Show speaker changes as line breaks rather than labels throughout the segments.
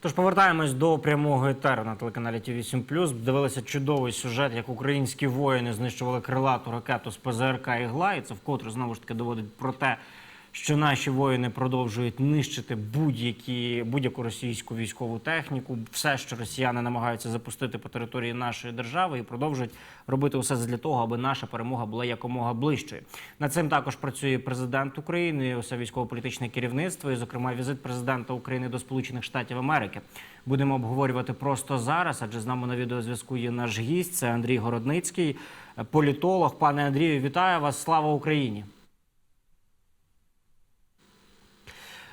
Тож повертаємось до прямого етеру на телеканалі ТВ 7 Дивилися чудовий сюжет, як українські воїни знищували крилату ракету з ПЗРК «Ігла». І це вкотре знову ж таки доводить про те, що наші воїни продовжують нищити будь-які будь-яку російську військову техніку, все, що росіяни намагаються запустити по території нашої держави, і продовжують робити усе для того, аби наша перемога була якомога ближчою. Над цим також працює президент України, усе військово-політичне керівництво, і, зокрема, візит президента України до Сполучених Штатів Америки. Будемо обговорювати просто зараз, адже з нами на відеозв'язку є наш гість. Це Андрій Городницький, політолог. Пане Андрію, вітаю вас! Слава Україні!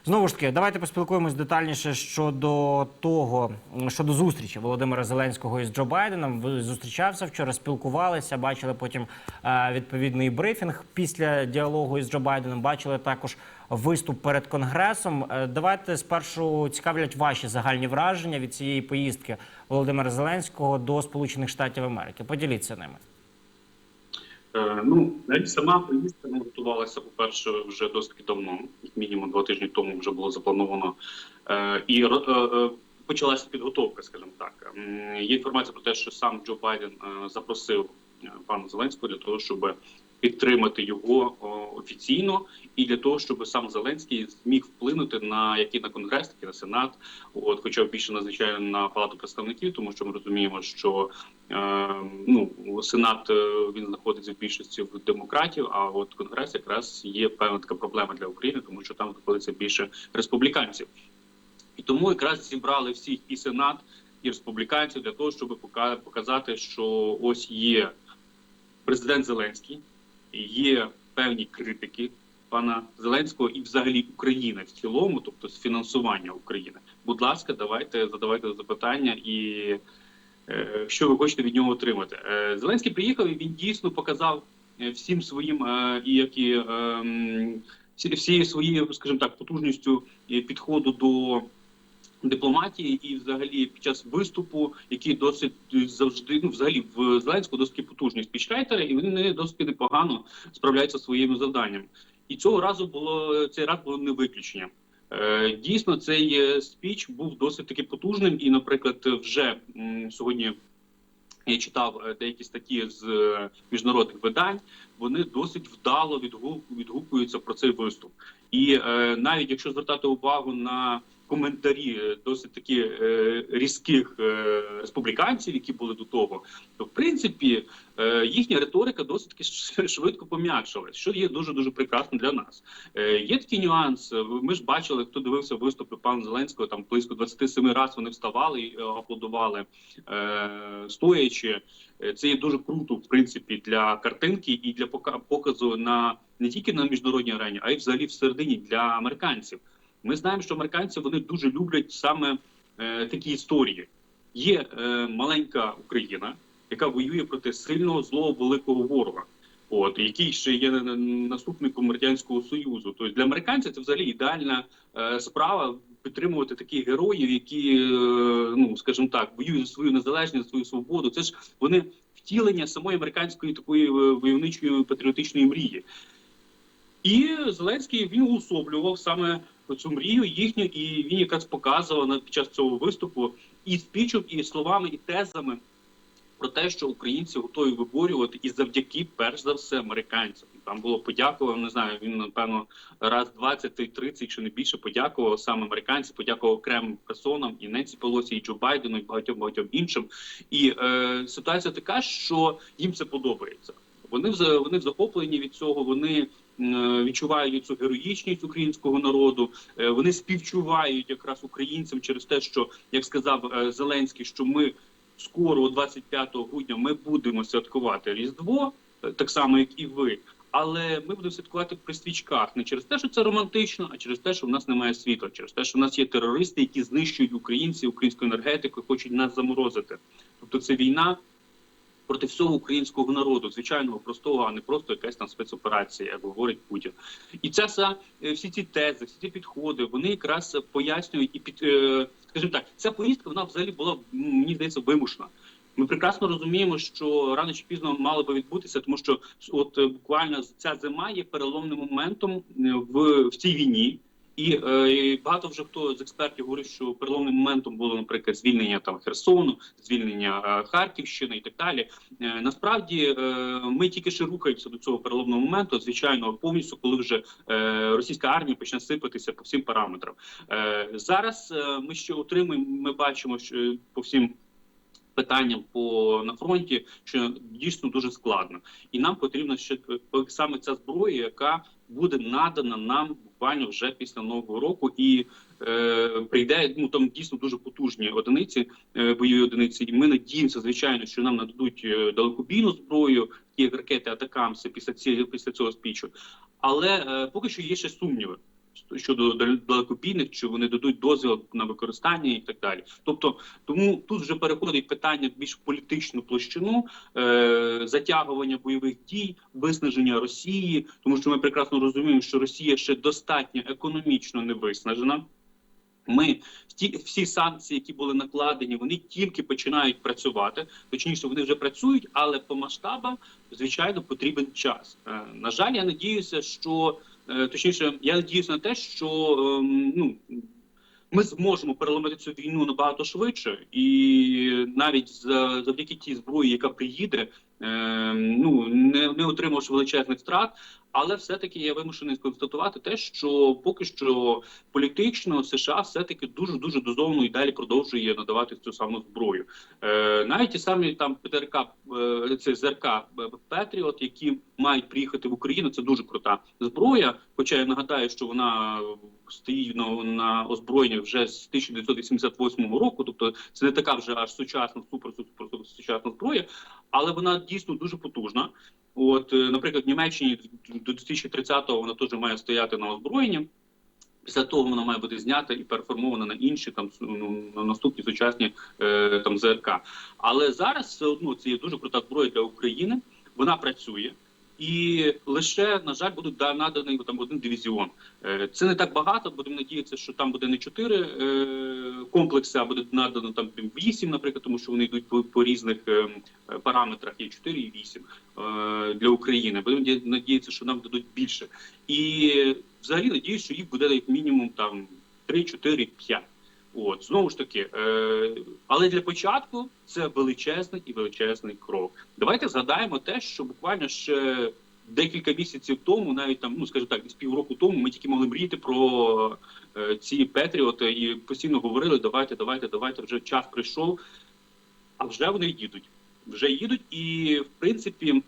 Знову ж таки, давайте поспілкуємось детальніше щодо того, щодо зустрічі Володимира Зеленського із Джо Байденом. Ви зустрічався вчора, спілкувалися, бачили потім е, відповідний брифінг після діалогу із Джо Байденом. Бачили також виступ перед конгресом. Е, давайте спершу цікавлять ваші загальні враження від цієї поїздки Володимира Зеленського до Сполучених Штатів Америки. Поділіться ними.
Е, Ну, навіть сама поїздка не готувалася, по-перше, вже досить давно, мінімум два тижні тому вже було заплановано. Е, І е, почалася підготовка, скажімо так. Є інформація про те, що сам Джо Байден запросив пана Зеленського для того, щоб підтримати його офіційно, і для того, щоб сам Зеленський зміг вплинути на як і на конгрес, так і на сенат. От, хоча більше надзвичайно на палату представників, тому що ми розуміємо, що е, ну сенат е, він знаходиться в більшості в демократів. А от конгрес якраз є певна така проблема для України, тому що там знаходиться більше республіканців, і тому якраз зібрали всіх і сенат, і республіканців для того, щоб показати, що ось є президент Зеленський, є певні критики пана Зеленського і взагалі України в цілому, тобто з фінансування України. Будь ласка, давайте задавайте запитання і е, що ви хочете від нього отримати. Е, Зеленський приїхав і він дійсно показав е, всім своїм і як і ем, всі- всією своєю, скажімо так, потужністю підходу до дипломатії і взагалі під час виступу, який досить завжди ну взагалі в Зеленського досить потужні спічрайтери, і вони досить непогано справляються зі своїм завданням. І цього разу було цей раз було не виключенням. Е, Дійсно, цей е, спіч був досить таки потужним, і, наприклад, вже сьогодні я читав е, деякі статті з міжнародних видань. Вони досить вдало відгук, відгукуються про цей виступ. І навіть якщо звертати увагу на коментарі е, досить таки е, різких е, республіканців, які були до того, то в принципі їхня риторика досить швидко пом'якшилась, що є дуже дуже прекрасно для нас. Є такий нюанс. Ми ж бачили, хто дивився виступи пана Зеленського, там близько 27 разів вони вставали і аплодували стоячи. Це є дуже круто, в принципі, для картинки і для показу на не тільки на міжнародній арені, а й взагалі всередині для американців. Ми знаємо, що американці вони дуже люблять саме е, такі історії. Є е, маленька Україна, яка воює проти сильного злого великого ворога. От який ще є на- на- наступником радянського союзу. Тобто для американців це взагалі ідеальна е, справа підтримувати таких героїв, які е, ну скажімо так воюють за свою незалежність, за свою свободу. Це ж вони втілення самої американської такої е, войовничої патріотичної мрії. І Зеленський він уособлював саме цю мрію їхню, і він якраз показував під час цього виступу і спічем, і словами, і тезами про те, що українці готові виборювати і завдяки, перш за все, американцям. Там було подякував, не знаю. Він напевно раз 20 30 чи не більше подякував саме американцям, подякував окремим персонам і Ненсі Пелосі, і Джо Байдену, і багатьом багатьом іншим. І е, ситуація така, що їм це подобається. Вони в вони в захопленні від цього. Вони відчувають цю героїчність українського народу. Е, Вони співчувають якраз українцям через те, що як сказав е, Зеленський, що ми скоро, о 25 грудня, ми будемо святкувати Різдво, е, так само як і ви. Але ми будемо святкувати при свічках не через те, що це романтично, а через те, що в нас немає світла, через те, що в нас є терористи, які знищують українців, українську енергетику, і хочуть нас заморозити. Тобто це війна проти всього українського народу, звичайного простого, а не просто якась там спецоперація, як говорить Путін. І ця вся, е, всі ці тези, всі ці підходи, вони якраз пояснюють і під, е, скажімо так, ця поїздка вона взагалі була мені здається вимушена. Ми прекрасно розуміємо, що рано чи пізно мало би відбутися, тому що от е, буквально ця зима є переломним моментом в, в цій війні. І, е, і багато вже хто з експертів говорив, що переломним моментом було, наприклад, звільнення там Херсону, звільнення е, Харківщини і так далі. Е, насправді ми тільки ще рухаємося до цього переломного моменту. Звичайно, повністю, коли вже російська армія почне сипатися по всім параметрам. Зараз ми ще отримуємо. Ми бачимо, що по всім. Питанням по на фронті, що дійсно дуже складно, і нам потрібна ще е, саме ця зброя, яка буде надана нам буквально вже після нового року, і е, прийде ну там дійсно дуже потужні одиниці, е, бойові одиниці. І ми надіємося, звичайно, що нам нададуть е, далекобійну зброю, як ракети Атакамси після цієї після цього спічу. Але е, поки що є ще сумніви щодо далекобійних, чи вони дадуть дозвіл на використання і так далі. Тобто, тому тут вже переходить питання більш політичну площину е, затягування бойових дій, виснаження Росії, тому що ми прекрасно розуміємо, що Росія ще достатньо економічно не виснажена. Ми ті всі санкції, які були накладені, вони тільки починають працювати. Точніше, вони вже працюють, але по масштабам, звичайно, потрібен час. Е, на жаль, я надіюся, що точніше, я надіюся на те, що ем, ну. Ми зможемо переломити цю війну набагато швидше, і навіть за завдяки тій зброї, яка приїде, е, ну не, не отримавши величезних втрат, але все-таки я вимушений констатувати те, що поки що політично США все-таки дуже дуже дозовно і далі продовжує надавати цю саму зброю. Е, навіть ті самі там ПТРК, е, це ЗРК Петріот, які мають приїхати в Україну. Це дуже крута зброя. Хоча я нагадаю, що вона стоїть на, на озброєнні вже з 1988 року, тобто це не така вже аж сучасна, супер супер сучасна зброя, але вона дійсно дуже потужна. От, е, наприклад, в Німеччині до 2030-го вона теж має стояти на озброєнні. Після того вона має бути знята і переформована на інші там ну, на наступні сучасні е, там ЗРК. Але зараз все одно це є дуже крута зброя для України. Вона працює. І лише на жаль будуть да- наданий там один дивізіон. Е, Це не так багато. Будемо надіятися, що там буде не чотири е, комплекси, а буде надано там вісім, наприклад, тому що вони йдуть по, по різних е, параметрах. Є 4 і 8 е, для України. Будемо надіятися, що нам дадуть більше. І взагалі надіюсь, що їх буде як мінімум там 3, 4, 5. От знову ж таки, е, але для початку це величезний і величезний крок. Давайте згадаємо те, що буквально ще декілька місяців тому, навіть там, ну скажімо так, з півроку тому, ми тільки могли мріяти про е, ці Петріоти і постійно говорили: давайте, давайте, давайте, вже час прийшов. А вже вони їдуть. Вже їдуть, і в принципі.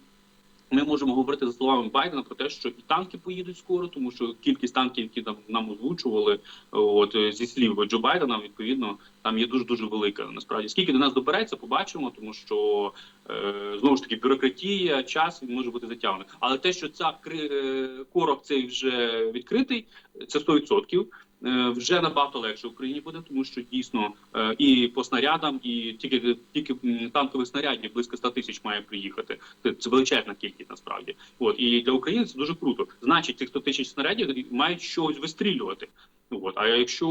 Ми можемо говорити за словами Байдена про те, що і танки поїдуть скоро, тому що кількість танків, які там нам озвучували, от е, зі слів Джо Байдена, відповідно, там є дуже дуже велика. Насправді, скільки до нас добереться, побачимо, тому що е, знову ж таки бюрократія, час він може бути затягнений. Але те, що ця кри- е, корок цей вже відкритий, це 100%. Е, Вже набагато легше Україні буде, тому що дійсно е, і по снарядам, і тільки тільки танкових снарядів близько 100 тисяч має приїхати. Це, величезна кількість насправді. От і для України це дуже круто. Значить, цих 100 тисяч снарядів мають щось вистрілювати. От а якщо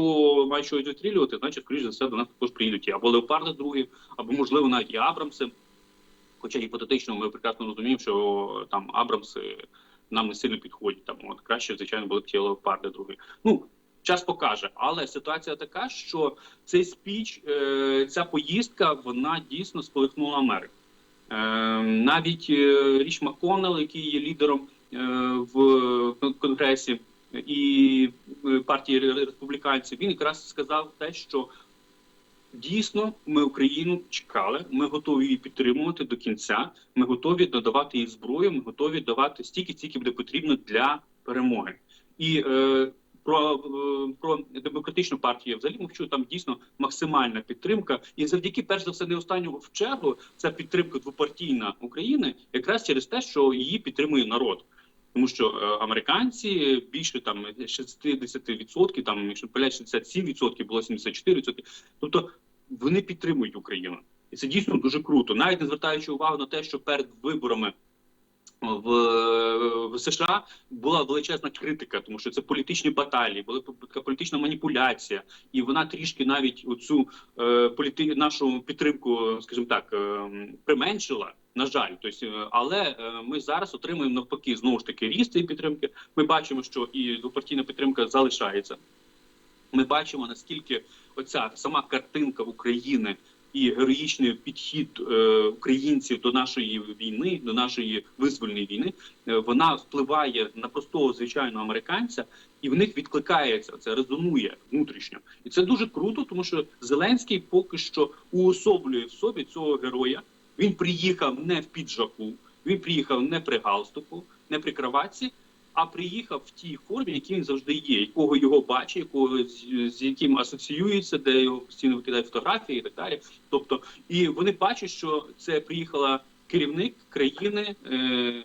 мають щось вистрілювати, значить, скоріш за все, до нас також приїдуть або леопарди другі, або можливо навіть і Абрамси. Хоча гіпотетично ми прекрасно розуміємо, що там Абрамси нам не сильно підходять. Там от краще, звичайно, були б ті леопарди другі. Ну час покаже, але ситуація така, що цей спіч, е, ця поїздка, вона дійсно сколихнула Америку. Е, навіть е, Річ МакКоннелл, який є лідером в конгресі і партії республіканців, він якраз сказав те, що дійсно ми Україну чекали, ми готові її підтримувати до кінця. Ми готові надавати їй зброю. Ми готові давати стільки, стільки буде потрібно для перемоги. І про, е, про демократичну партію взагалі мовчу. Там дійсно максимальна підтримка, і завдяки перш за все не останнього в чергу ця підтримка двопартійна України, якраз через те, що її підтримує народ. Тому що е, американці більше там 60%, там якщо помиляюсь, 67%, було 74%. Тобто вони підтримують Україну, і це дійсно дуже круто. Навіть не звертаючи увагу на те, що перед виборами в, в США була величезна критика, тому що це політичні баталії, була така політична маніпуляція, і вона трішки навіть оцю е, політи, нашу підтримку, скажімо так, е, применшила. На жаль, тобто, е, але е, ми зараз отримуємо навпаки знову ж таки ріст цієї підтримки. Ми бачимо, що і двопартійна підтримка залишається. Ми бачимо наскільки оця сама картинка України і героїчний підхід е, українців до нашої війни, до нашої визвольної війни, е, вона впливає на простого звичайного американця, і в них відкликається це резонує внутрішньо, і це дуже круто, тому що Зеленський поки що уособлює в собі цього героя. Він приїхав не в піджаку, він приїхав не при галстуку, не при кроватці, а приїхав в тій формі, якій він завжди є, якого його бачить, якого з, яким асоціюється, де його постійно викидають фотографії і так далі. Тобто, і вони бачать, що це приїхала керівник країни, е,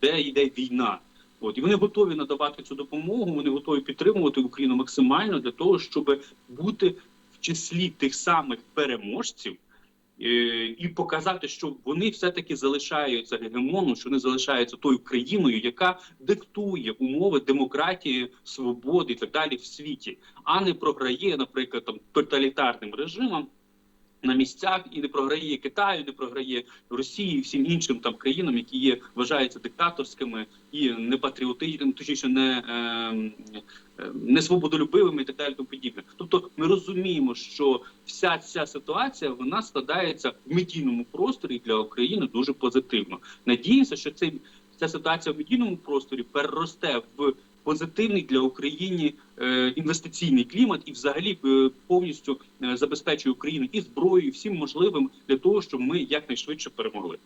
де йде війна. От і вони готові надавати цю допомогу. Вони готові підтримувати Україну максимально для того, щоб бути в числі тих самих переможців. Е, І показати, що вони все-таки залишаються гегемоном, що вони залишаються тою країною, яка диктує умови демократії, свободи і так далі в світі, а не програє, наприклад, там тоталітарним режимам на місцях і не програє Китаю, не програє Росії, всім іншим там країнам, які є вважаються диктаторськими і не патріотичними, точніше не, е, е, не свободолюбивими і так далі. Тому подібне. Тобто, ми розуміємо, що вся ця ситуація вона складається в медійному просторі для України дуже позитивно. Надіюся, що цей ця ситуація в медійному просторі переросте в позитивний для України е, інвестиційний клімат і, взагалі, е, повністю е, забезпечує Україну і зброєю, і всім можливим для того, щоб ми якнайшвидше перемогли.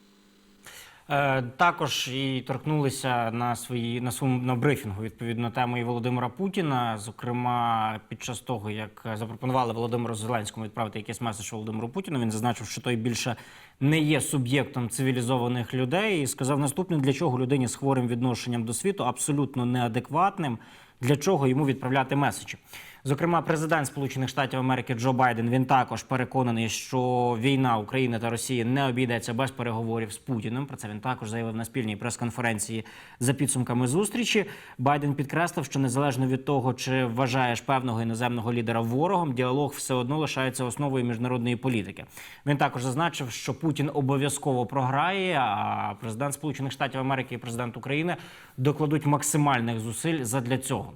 Е, Також і торкнулися на свої на своєму на брифінгу відповідно теми і Володимира Путіна. Зокрема, під час того, як запропонували Володимиру Зеленському відправити якийсь меседж Володимиру Путіну, він зазначив, що той більше не є суб'єктом цивілізованих людей, і сказав наступне: для чого людині з хворим відношенням до світу абсолютно неадекватним. Для чого йому відправляти меседжі? Зокрема, президент Сполучених Штатів Америки Джо Байден він також переконаний, що війна України та Росії не обійдеться без переговорів з Путіним. Про це він також заявив на спільній прес-конференції за підсумками зустрічі. Байден підкреслив, що незалежно від того, чи вважаєш певного іноземного лідера ворогом, діалог все одно лишається основою міжнародної політики. Він також зазначив, що Путін обов'язково програє. А президент Сполучених Штатів Америки і президент України докладуть максимальних зусиль задля цього.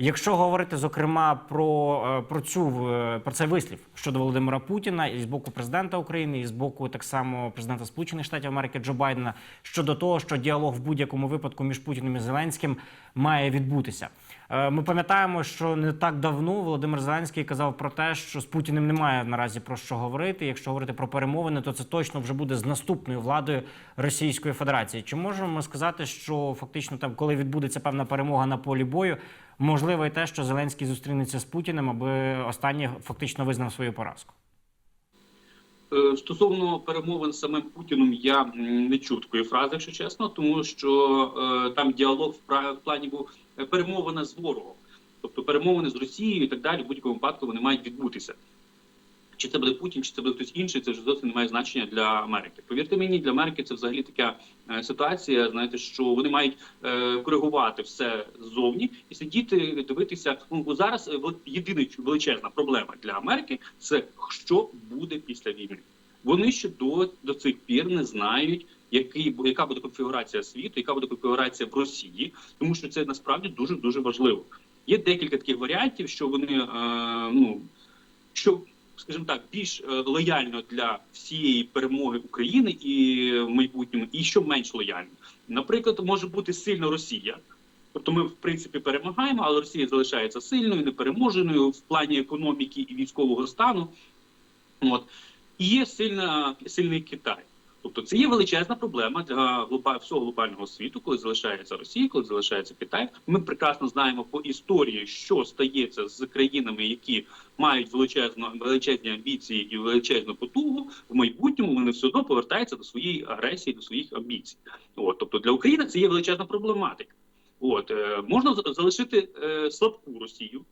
Якщо говорити зокрема про, е, про цю е, про цей вислів щодо Володимира Путіна і з боку президента України, і з боку так само президента Сполучених Штатів Америки Джо Байдена щодо того, що діалог в будь-якому випадку між Путіним і Зеленським має відбутися. Е, Ми пам'ятаємо, що не так давно Володимир Зеленський казав про те, що з Путіним немає наразі про що говорити. Якщо говорити про перемовини, то це точно вже буде з наступною владою Російської Федерації. Чи можемо ми сказати, що фактично там, коли відбудеться певна перемога на полі бою, можливо і те, що Зеленський зустрінеться з Путіним, аби останній фактично визнав свою поразку?
Е, Стосовно перемовин з самим Путіном, я не чув такої фрази, якщо чесно, тому що е, там діалог в плані був е, перемовина з ворогом, тобто перемовини з Росією і так далі. В будь-якому випадку вони мають відбутися. Чи це буде Путін, чи це буде хтось інший, це вже зовсім не має значення для Америки. Повірте мені, для Америки це взагалі така е, ситуація. Знаєте, що вони мають е, коригувати все ззовні і сидіти, дивитися. Ну зараз е, от єдина величезна проблема для Америки це що буде після війни. Вони ще до, до цих пір не знають. Який яка буде конфігурація світу, яка буде конфігурація в Росії, тому що це насправді дуже дуже важливо. Є декілька таких варіантів, що вони е, ну що скажімо так, більш е, лояльно для всієї перемоги України і в майбутньому, і що менш лояльно. Наприклад, може бути сильна Росія. Тобто ми в принципі перемагаємо, але Росія залишається сильною, непереможеною в плані економіки і військового стану. От і є сильна сильний Китай. Тобто це є величезна проблема для глоба, всього глобального світу, коли залишається Росія, коли залишається Китай. Ми прекрасно знаємо по історії, що стається з країнами, які мають величезно величезні амбіції і величезну потугу. В майбутньому вони все одно повертаються до своєї агресії, до своїх амбіцій. От тобто для України це є величезна проблематика. От е, можна за- залишити е, слабку Росію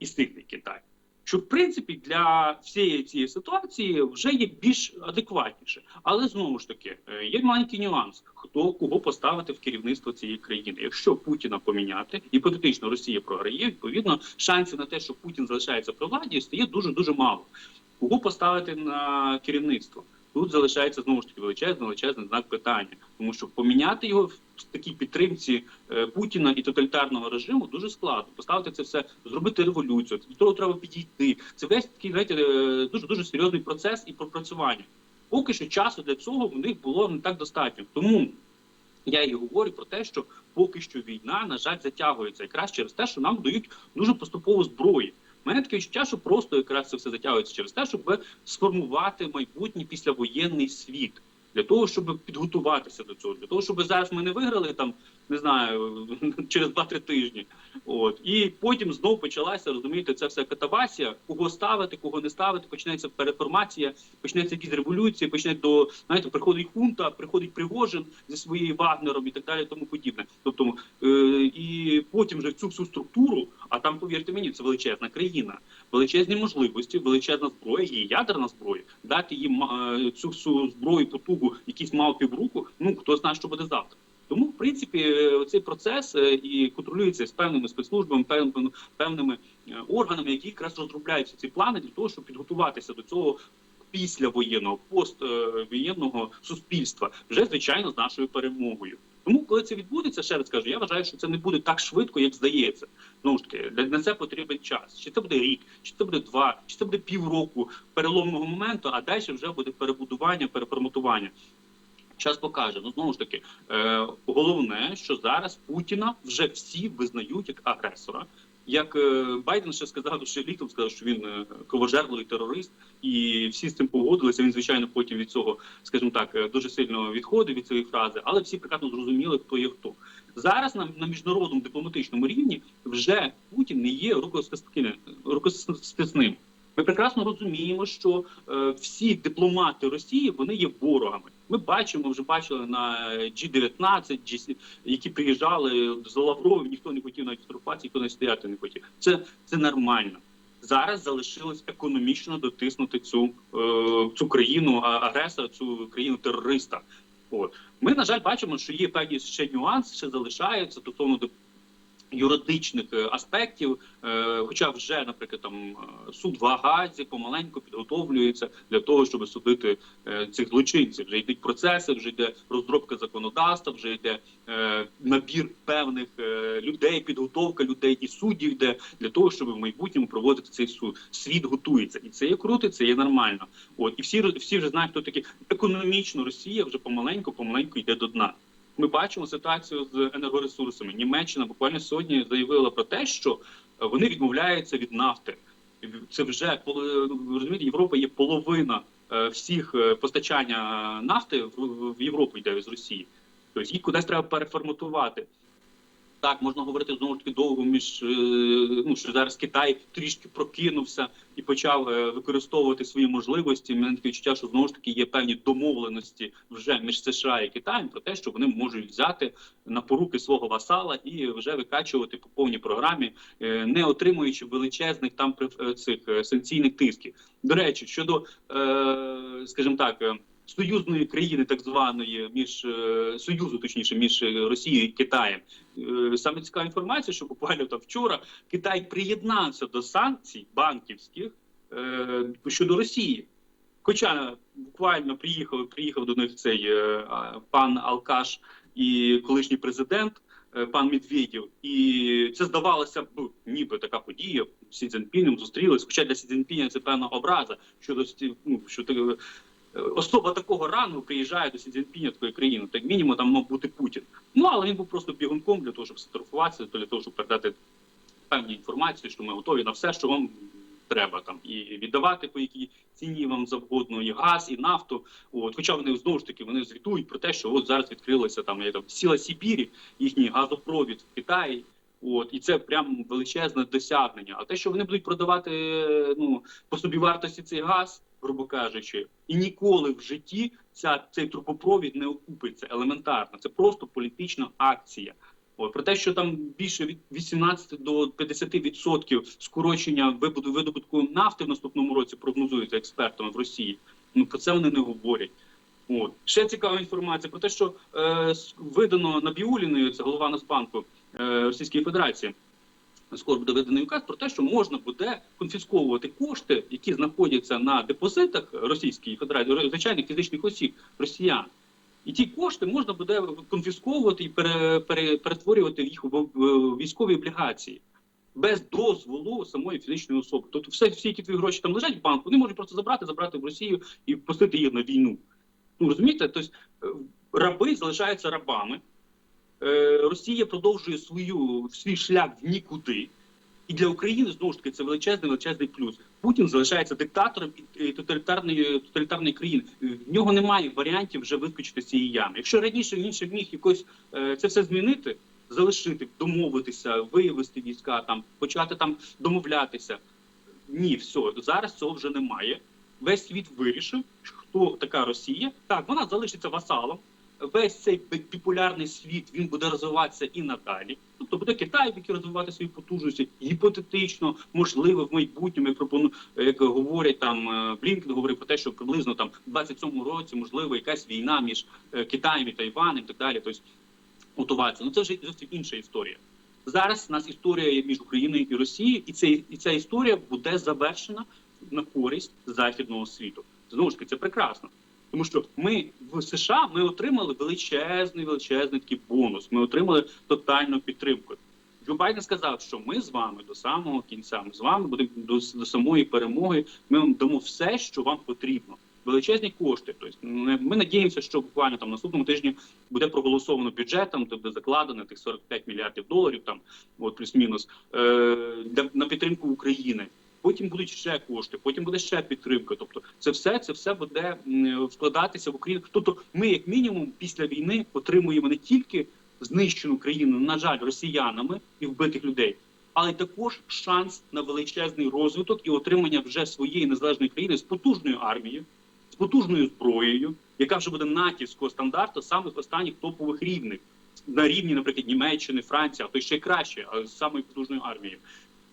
і сильний Китай. Що в принципі для всієї цієї ситуації вже є більш адекватніше. Але знову ж таки е, є маленький нюанс: хто кого поставити в керівництво цієї країни. Якщо Путіна поміняти, гіпотетично Росія програє, відповідно шансів на те, що Путін залишається при владі, стає дуже дуже мало. Кого поставити на керівництво? Тут залишається знову ж таки величезний величезний знак питання, тому що поміняти його в такій підтримці е, Путіна і тоталітарного режиму дуже складно. Поставити це все, зробити революцію. До того треба підійти. Це весь такий знаєте, е, дуже дуже серйозний процес і пропрацювання. Поки що часу для цього в них було не так достатньо. Тому я і говорю про те, що поки що війна, на жаль, затягується якраз через те, що нам дають дуже поступово зброї. Мене таке відчуття, що просто якраз це все затягується через те, щоб сформувати майбутній післявоєнний світ. Для того, щоб підготуватися до цього, для того, щоб зараз ми не виграли там, не знаю, через 2-3 тижні. От і потім знов почалася, розумієте, це все катавасія. Кого ставити, кого не ставити, почнеться переформація, почнеться якісь революції, почне до знаєте, приходить хунта, приходить Пригожин зі своєю Вагнером і так далі, тому подібне. Тобто е, і потім вже цю всю структуру, там, повірте мені, це величезна країна, величезні можливості, величезна зброя, є ядерна зброя. Дати їм е, цю всю зброю потугу, якісь мав півруку. Ну хто знає, що буде завтра. Тому, в принципі, е, цей процес е, і контролюється з певними спецслужбами, певними певними е, органами, які якраз розробляються ці плани для того, щоб підготуватися до цього післявоєнного, поствоєнного суспільства, вже звичайно з нашою перемогою. Тому, коли це відбудеться, ще раз кажу, я вважаю, що це не буде так швидко, як здається. Знову ж таки, на це потрібен час. Чи це буде рік, чи це буде два, чи це буде півроку переломного моменту, а далі вже буде перебудування, переформатування. Час покаже. Ну знову ж таки, е, головне, що зараз Путіна вже всі визнають як агресора. Як е, Байден ще сказав, ще літом сказав, що він е, кровожерливий терорист, і всі з цим погодилися. Він звичайно потім від цього, скажімо так, е, дуже сильно відходив від цієї фрази, але всі прекрасно зрозуміли, хто є хто. Зараз на, на міжнародному дипломатичному рівні вже Путін не є рукостисним. Ми прекрасно розуміємо, що е, всі дипломати Росії вони є ворогами. Ми бачимо, вже бачили на G19, які приїжджали за Лавровим, ніхто не хотів навіть фотографуватися, ніхто не стояти не хотів. Це, це нормально. Зараз залишилось економічно дотиснути цю, е, цю країну агресора, цю країну терориста. От ми на жаль бачимо, що є певні ще нюанси, ще залишаються стосовно до юридичних е, аспектів. Е, хоча вже, наприклад, там е, суд в Гаагазі помаленьку підготовлюється для того, щоб судити цих злочинців. Вже йдуть процеси, вже йде розробка законодавства, вже йде набір певних людей, підготовка людей і суддів йде для того, щоб в майбутньому проводити цей суд. Світ готується, і це є круто, це є нормально. От і всі всі вже знають, хто такі економічно Росія вже помаленьку, помаленьку йде до дна. Ми бачимо ситуацію з енергоресурсами. Німеччина буквально сьогодні заявила про те, що е, вони відмовляються від нафти. Це вже розумієте, Європа є половина е, всіх е, постачання нафти в Європу йде з Росії. Тобто їх кудись треба переформатувати. Так, можна говорити знову ж таки довго між е, ну що зараз Китай трішки прокинувся і почав е, використовувати свої можливості. Мене таке відчуття, що знову ж таки є певні домовленості вже між США і Китаєм про те, що вони можуть взяти на поруки свого васала і вже викачувати по повній програмі, е, не отримуючи величезних там цих санкційних тисків. До речі, щодо, скажімо так. Союзної країни, так званої, між е, союзу, точніше, між Росією і Китаєм, Е, саме цікава інформація, що буквально там вчора Китай приєднався до санкцій банківських е, щодо Росії. Хоча буквально приїхав, приїхав до них цей пан Алкаш і колишній президент. Пан Медведєв, і це здавалося б, ніби така подія. Сі Цзіньпінем зустрілись. Хоча для Сі Цзіньпіня це певна образа щодо ну, що особа такого рангу приїжджає до Сі Цзіньпіня, такої країни. Так мінімум там мав бути Путін. Ну але він був просто бігунком для того, щоб сфотографуватися, для того, щоб передати певні інформації, що ми готові на все, що вам треба там і віддавати по якій ціні вам завгодно, і газ, і нафту. От, хоча вони знову ж таки вони звітують про те, що от зараз відкрилася там я там сіла Сибірі, їхній газопровід в Китаї. От і це прям величезне досягнення. А те, що вони будуть продавати ну по собі вартості цей газ, грубо кажучи, і ніколи в житті ця цей трубопровід не окупиться елементарно. Це просто політична акція. От, про те, що там більше від 18 до 50% скорочення видобутку нафти в наступному році прогнозується експертами в Росії. Ну про це вони не говорять. От ще цікава інформація про те, що е, видано Набіуліною, це голова Нацбанку е, Російської Федерації. Скоро буде виданий указ про те, що можна буде конфісковувати кошти, які знаходяться на депозитах Російської Федерації, звичайних фізичних осіб, росіян. І ті кошти можна буде конфісковувати і пере, пере, перетворювати їх в, в військові облігації без дозволу самої фізичної особи. Тобто, все, всі які твої гроші там лежать в банку, вони можуть просто забрати, забрати в Росію і пустити їх на війну. Ну розумієте, тобто е, раби залишаються рабами. Е, Росія продовжує свою свій шлях в нікуди. І для України знову ж таки це величезний величезний плюс. Путін залишається диктатором і- тоталітарної тоталітарної країни. В нього немає варіантів вже вискочити з цієї ями. Якщо раніше він ще міг якось е, це все змінити, залишити, домовитися, вивести війська, там почати там домовлятися. Ні, все зараз цього вже немає. Весь світ вирішив, хто така Росія. Так, вона залишиться васалом. Весь цей біполярний світ він буде розвиватися і надалі. Тобто буде Китай, який розвивати свої потужності, гіпотетично, можливо, в майбутньому, як пропону, як говорять там е, Блінкен говорив про те, що приблизно там в 27-му році можливо якась війна між е, Китаєм і Тайванем, і так далі. Тобто готуватися. Ну це вже зовсім інша історія. Зараз у нас історія є між Україною і Росією, і цей і ця історія буде завершена на користь західного світу. Знову ж таки, це прекрасно. Тому що ми в США ми отримали величезний величезний такий бонус. Ми отримали тотальну підтримку. Джо Байден сказав, що ми з вами до самого кінця. Ми з вами будемо до, до самої перемоги. Ми вам дамо все, що вам потрібно. Величезні кошти. Тобто ми, надіємося, що буквально там наступному тижні буде проголосовано бюджетом, де буде закладено тих 45 мільярдів доларів, там от плюс-мінус е, на підтримку України. Потім будуть ще кошти, потім буде ще підтримка. Тобто, це все це все буде вкладатися в Україну. Тобто, ми, як мінімум, після війни отримуємо не тільки знищену країну, на жаль, росіянами і вбитих людей, але також шанс на величезний розвиток і отримання вже своєї незалежної країни з потужною армією, з потужною зброєю, яка вже буде натівського стандарту самих останніх топових рівних на рівні, наприклад, Німеччини, Франції, а то ще краще, а з самою потужною армією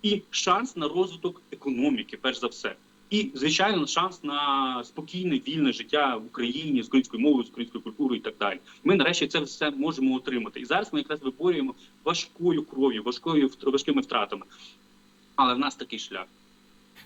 і шанс на розвиток економіки, перш за все, і звичайно, шанс на спокійне вільне життя в Україні з українською мовою, з українською культурою і так далі. Ми нарешті це все можемо отримати. І зараз ми якраз виборюємо важкою кров'ю, важкою важкими втратами. Але в нас такий шлях.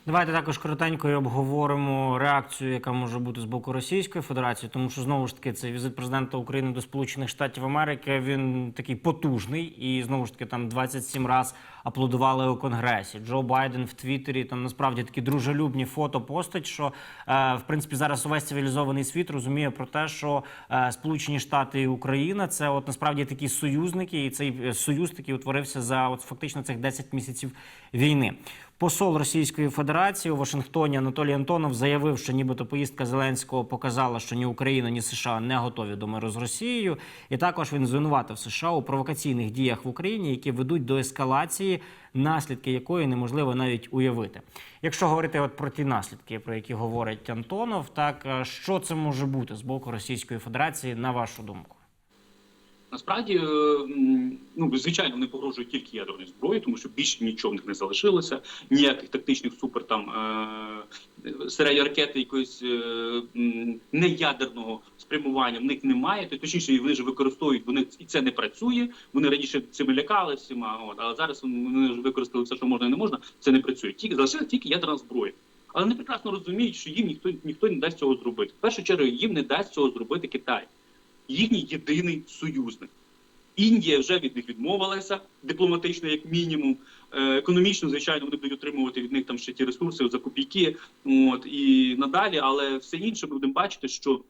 Давайте також коротенько і обговоримо реакцію, яка може бути з боку Російської Федерації, тому що знову ж таки цей візит президента України до Сполучених Штатів Америки він такий потужний, і знову ж таки там 27 раз аплодували у конгресі. Джо Байден в Твіттері там насправді такі дружелюбні фото постать, що е, в принципі зараз увесь цивілізований світ розуміє про те, що е, Сполучені Штати і Україна це от насправді такі союзники, і цей е, союз такий утворився за от фактично цих 10 місяців війни. Посол Російської Федерації у Вашингтоні Анатолій Антонов заявив, що нібито поїздка Зеленського показала, що ні Україна, ні США не готові до миру з Росією. І також він звинуватив США у провокаційних діях в Україні, які ведуть до ескалації, наслідки якої неможливо навіть уявити. Якщо говорити от про ті наслідки, про які говорить Антонов, так е, що це може бути з боку Російської Федерації, на вашу думку?
Насправді, е, ну звичайно, вони погрожують тільки ядерною зброєю, тому що більше нічого в них не залишилося. Ніяких тактичних супер там е, середньої ракети якоїсь е, неядерного спрямування в них немає. То точніше, вони ж використовують, вони і це не працює. Вони раніше цими лякали всіма. От але зараз вони вже використали все, що можна і не можна. Це не працює. Тільки залишилася тільки ядерна зброя. Але вони прекрасно розуміють, що їм ніхто ніхто не дасть цього зробити. В першу чергу їм не дасть цього зробити Китай їхній єдиний союзник. Індія вже від них відмовилася дипломатично, як мінімум. Е, Економічно, звичайно, вони будуть отримувати від них там ще ті ресурси за копійки. От і надалі, але все інше ми будемо бачити, що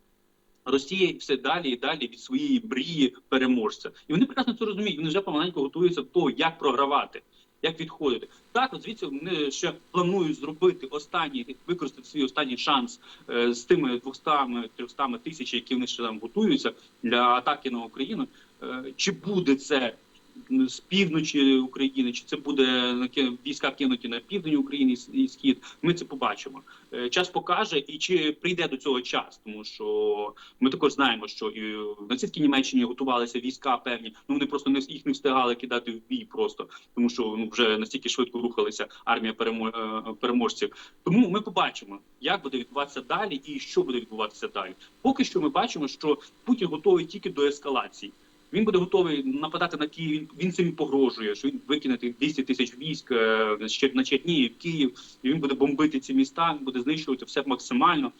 Росія все далі і далі від своєї мрії переможця. І вони прекрасно це розуміють. Вони вже помаленьку готуються до того, як програвати. Як відходити так, от звідси вони ще планують зробити останній використати свій останній шанс е, з тими 200-300 тисяч, які вони ще там готуються для атаки на Україну. Е, чи буде це з півночі України, чи це буде війська кинуті на південь України і схід. Ми це побачимо. Е, Час покаже, і чи прийде до цього час, тому що ми також знаємо, що і в нацистській Німеччині готувалися війська певні. Ну вони просто не їх не встигали кидати в бій, просто тому що ну вже настільки швидко рухалася армія е, переможців. Тому ми побачимо, як буде відбуватися далі і що буде відбуватися далі. Поки що ми бачимо, що Путін готовий тільки до ескалації. Він буде готовий нападати на Київ. Він цим погрожує, що він викине 200 тисяч військ е, ще на Чернігів, Київ, і він буде бомбити ці міста, буде знищувати все максимально.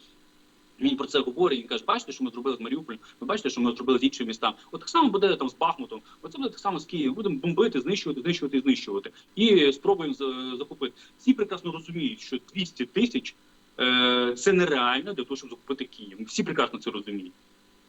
Він про це говорить. Він каже: бачите, що ми зробили з Маріуполем, ви бачите, що ми зробили з іншими містами. От так само буде там з Бахмутом. Оце буде так само з Києвом. Будемо бомбити, знищувати, знищувати, знищувати. І спробуємо за- захопити. Всі прекрасно розуміють, що 200 тисяч е, це нереально для того, щоб захопити Київ. Всі прекрасно це розуміють,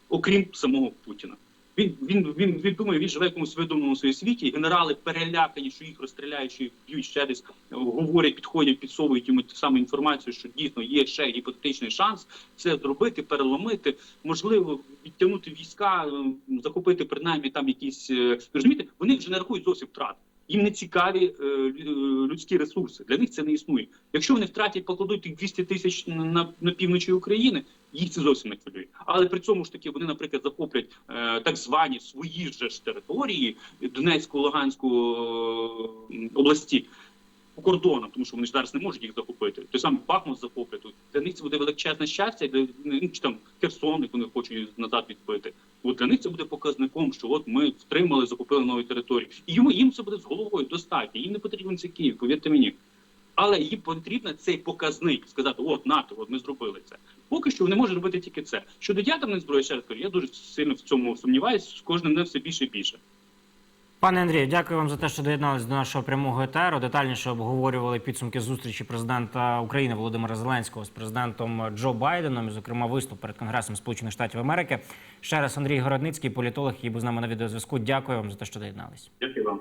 окрім самого Путіна. Він він він він думає, він живе в якомусь видуманому своєму світі. Генерали перелякані, що їх розстріляють, що їх б'ють ще десь, е, говорять, підходять, підсовують йому ту саму інформацію, що дійсно є ще гіпотетичний шанс це зробити, переломити, можливо, відтягнути війська, е, захопити принаймні там якісь е, розумієте, вони вже не рахують зовсім втрат. Їм не цікаві е, людські ресурси. Для них це не існує. Якщо вони втратять, покладуть тих 200 тисяч на, на півночі України, їх це зовсім не хвилює. Але при цьому ж таки вони, наприклад, захоплять е, так звані свої ж території Донецьку, Луганську е, області по кордонам, тому що вони ж зараз не можуть їх захопити. Той самий Бахмут захоплять. Для них це буде величезне щастя, для ну, чи там Херсон, як вони хочуть назад відбити. От для них це буде показником, що от ми втримали, захопили нові території. І йому їм це буде з головою достатньо. Їм не потрібен цей Київ, повірте мені. Але їм потрібен цей показник сказати: от НАТО, от ми зробили це. Поки що вони можуть робити тільки це. Щодо ядерної зброї, ще раз кажу, я дуже сильно в цьому сумніваюся. З кожним днем все більше і більше.
Пане Андрію, дякую вам за те, що доєдналися до нашого прямого етеру. Детальніше обговорювали підсумки зустрічі президента України Володимира Зеленського з президентом Джо Байденом, і, зокрема, виступ перед Конгресом Сполучених Штатів Америки. Ще раз Андрій Городницький, політолог, який був з нами на відеозв'язку. Дякую вам за те, що доєдналися.
Дякую вам.